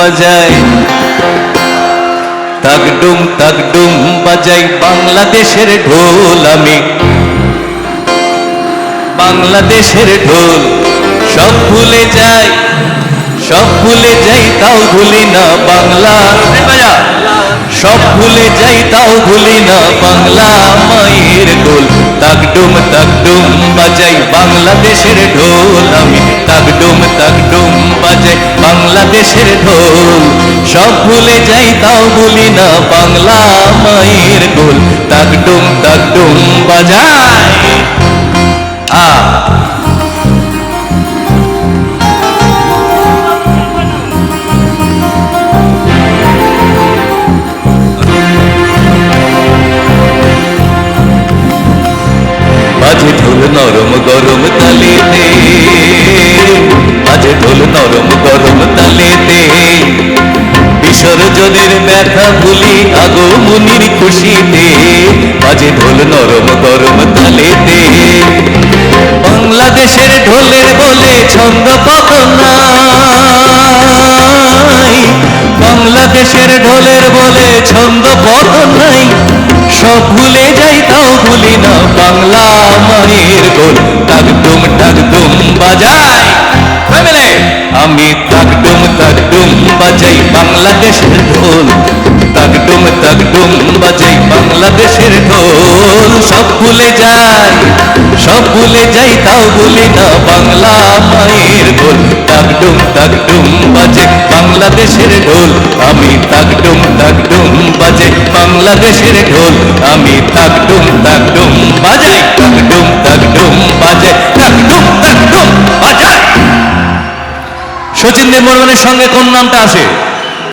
বাজাই তাকডুম তাকডুম বাজাই বাংলাদেশের ঢোল আমি। বাংলাদেশের ঢোল সব ভুলে যাই, সব ভুলে যাই, তাও ভুলি না বাংলা। সব ভুলে যাই, তাও ভুলি না বাংলা মায়ের ঢোল। তাকডুম তাকডুম বাজাই বাংলাদেশের ঢোল বাংলাদেশের ঢোল। সব ভুলে যাই তাও ভুলি না বাংলা মায়ের ঢোল তাকডুম তাকডুম বাজাই আ। মাঝে ঢোল নরম গরম তালেতে। বিসর্জনের ব্যথা ভুলি আগমনির খুশিতে মাঝে ঢোল নরম গরম তালেতে। বাংলাদেশের ঢোলের বলে ছন্দ নাই বাংলাদেশের ঢোলের বলে ছন্দ নাই সব ভুলে যাই তাও ভুলি না বাংলা মায়ের বাজাই বাংলাদেশের ঢোল। তাকডুম তাকডুম বাজাই বাংলাদেশের ঢোল। সব ভুলে যাই, সব ভুলে যাই, তাও ভুলি না বাংলা মায়ের গোল তাকডুম তাকডুম বাজে বাংলাদেশের ঢোল। আমি তাকডুম তাকডুম বাজে বাংলাদেশের ঢোল। আমি তাকডুম তাকডুম বাজাই। সচিন দেব বর্মনের সঙ্গে কোন নামটা আসে